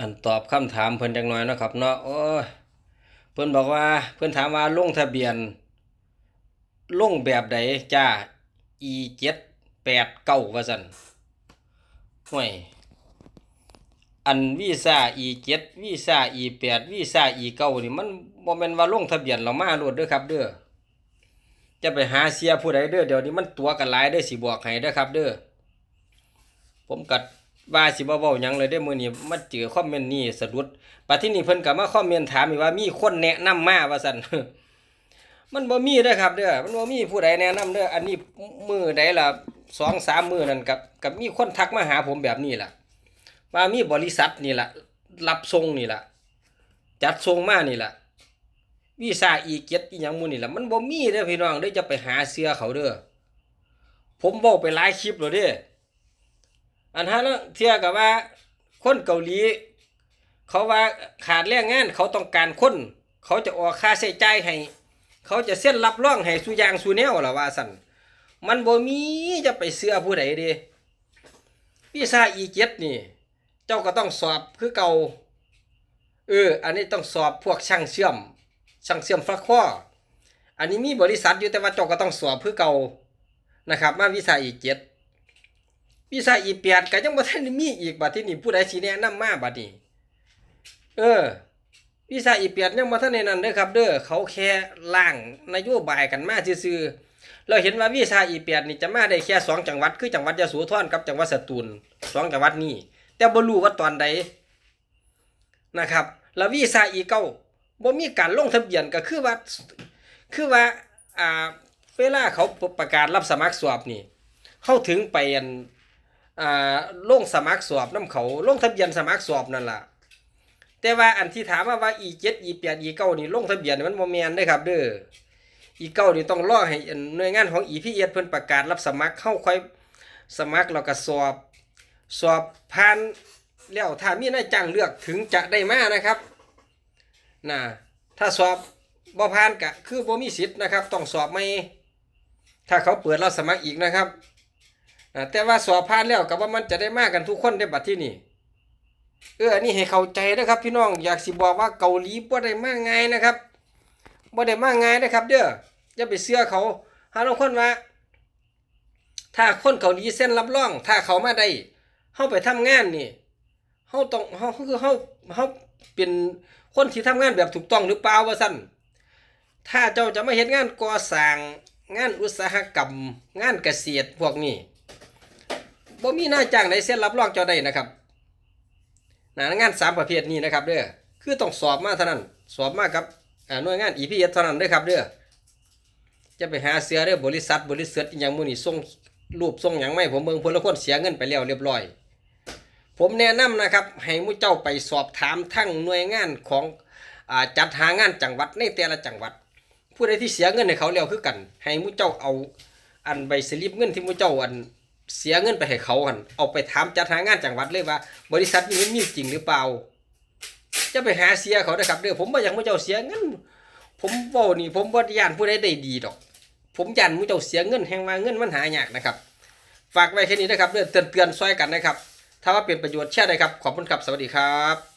อันตอบคำถามเพิ่นจักหน่อยนะครับเนาะโอ้ยเพิ่นบอกว่าเพิ่นถามว่าลงทะเบียน ลงแบบใดจ้า e 7 8 9ว่าซั่นห่วยอันวีซ่า e 7วีซ่า e 8วีซ่า e 9นี่มันบ่แม่นว่าลงทะเบียนเรามาโลดเด้อครับ เด้อจะไปหาเสียผู้ใดเด้อเดี๋ยวนี้มันตัวกันหลายเด้อสิบอกให้เด้อครับ เด้อผมกัด ว่าสิบ่เว้าหยังเลยเด้มื้อนี้มาเจอคอมเมนต์นี้สะดุดบัดที่นี้เพิ่นก็มาคอมเมนต์ถามอีกว่ามีคนแนะนำมาว่าซั่นมันบ่มีเด้อครับเด้อมันบ่มีผู้ใดแนะนำเด้ออันนี้มือใดล่ะ2-3มื้อนั่นกับกับมีคนทักมาหาผมแบบนี้ล่ะว่ามีบริษัทนี่ล่ะรับส่งนี่ล่ะจัดส่งมานี่ล่ะวีซ่าอีเก็ตอีหยังมู่นี่ล่ะมันบ่มีเด้อพี่น้องเด้อจะไปหาเสื้อเขาเด้อผมเว้าไปหลายคลิปแล้วเด้อ อันหาลางเที่ยก็ว่าคนเกาหลี เขาว่าขาดแรงงานเขาต้องการคน เขาจะออกค่าใช้จ่ายให้ เขาจะเซ็นรับรองให้สุยางสุแนวล่ะว่าซั่นมันบ่มีจะไปเสื้อผู้ใดด้วีซ่าอีเจ็ดนี่ เจ้าก็ต้องสอบคือเก่าเออ อันนี้ต้องสอบพวกช่างเชื่อม ช่างเชื่อมฟักข้ออันนี้มีบริษัทอยู่แต่ว่าเจ้าก็ต้องสอบคือเก่านะครับ มาวีซ่าอีเจ็ด วีซ่าอีแปดก็ยังบ่ทันมีอีกบัดที่นี่ผู้ใดสิแนะนำมาบัดนี้เออวีซ่าอีแปดยังบ่ทันได้นั่นเด้อครับ เด้อเขาแค่ล่างนโยบายกันมาซื่อๆเราเห็นว่าวีซ่าอีเปียดนี่จะมาได้แค่สองจังหวัดคือจังหวัดยะโสธรกับจังหวัดสตูลสองจังหวัดนี้แต่บ่รู้ว่าตอนใดนะครับ แล้ววีซ่าอีเก้าบ่มีการลงทะเบียนก็คือว่าคือว่าอ่าเวลาเขาประกาศรับสมัครสอบนี่เข้าถึงไปอัน อ่าลงสมัครสอบนํเขาลงทะเบียนสมัครสอบนั่นล่ะแต่ว่าอันที่ถามว่าว่า E7 E8 E9 นี่ลงทะเบียนมันบ่แม่นเด้ครับเด้ออีเก้านี่ต้องรอให้หน่วยงานของ EPS เอเพิ่นประกาศรับสมัครเข้าค่อยสมัครแล้วก็สอบ สอบผ่านแล้วถ้ามีนายจ้างเลือกถึงจะได้มานะครับนะถ้าสอบบ่ผ่านก็คือบ่มีสิทธิ์นะครับ ต้องสอบใหม่ ถ้าเขาเปิดรับสมัครอีกนะครับ แต่ว่าสอบผ่านแล้วก็ว่ามันจะได้มากกันทุกคนได้บัดที่นี่เอออันนี้ให้เข้าใจนะครับ พี่น้องอยากสิบอกว่าเกาหลีบ่ได้มาง่ายนะครับบ่ได้มาง่ายนะครับ เด้ออย่าไปเชื่อเขาหาลางคนว่า ถ้าคนเกาหลีเส้นรับรอง ถ้าเขามาได้เฮาไปทำงานนี่เฮาต้องเฮาคือเฮาเฮาเป็นคนที่ทำงานแบบถูกต้องหรือเปล่าว่าซั่นถ้าเจ้าจะมาเฮ็ดงานก่อสร้างงานอุตสาหกรรม งานเกษตรพวกนี้ บ่มีหน้าจ้างใดเส้นรับรองเจ้าได้นะครับนะงานสามประเภทนี้นะครับเด้อคือต้องสอบมาเท่านั้น สอบมากับอ่าหน่วยงาน EPS เท่านั้นเด้อครับเด้อจะไปหาเสือเด้อบริษัทบริษัทอย่างมื้อนี้ส่งรูปส่งหยังไม่ผมเบิ่งพลคนเสียเงินไปแล้วเรียบร้อย ผมแนะนำนะครับ ให้มู่เจ้าไปสอบถามทั้งหน่วยงานของอจัดหางานจังหวัดในแต่ละจังหวัด ผู้ใดที่เสียเงินให้เขาแล้วคือกัน ให้มู่เจ้าเอาอันใบสลิปเงินที่มู่เจ้าอัน เสียเงินไปให้เขากันเอาไปถามจัดหางานจังหวัดเลยว่า บริษัทนี้มันมีจริงหรือเปล่า จะไปหาเสียเขาได้ครับเด้อผมบ่อยากมุกเจ้าเสียเงินผมเว้านี่ผมบ่ย่านผู้ใดได้ดีดอก ผมย่านผู้เจ้าเสียเงินแห่งว่าเงินมันหายากนะครับ ฝากไว้แค่นี้นะครับเด้อเตือนๆซอยกันนะครับ ถ้าว่าเป็นประโยชน์แชร์ได้ครับ ขอบคุณครับสวัสดีครับ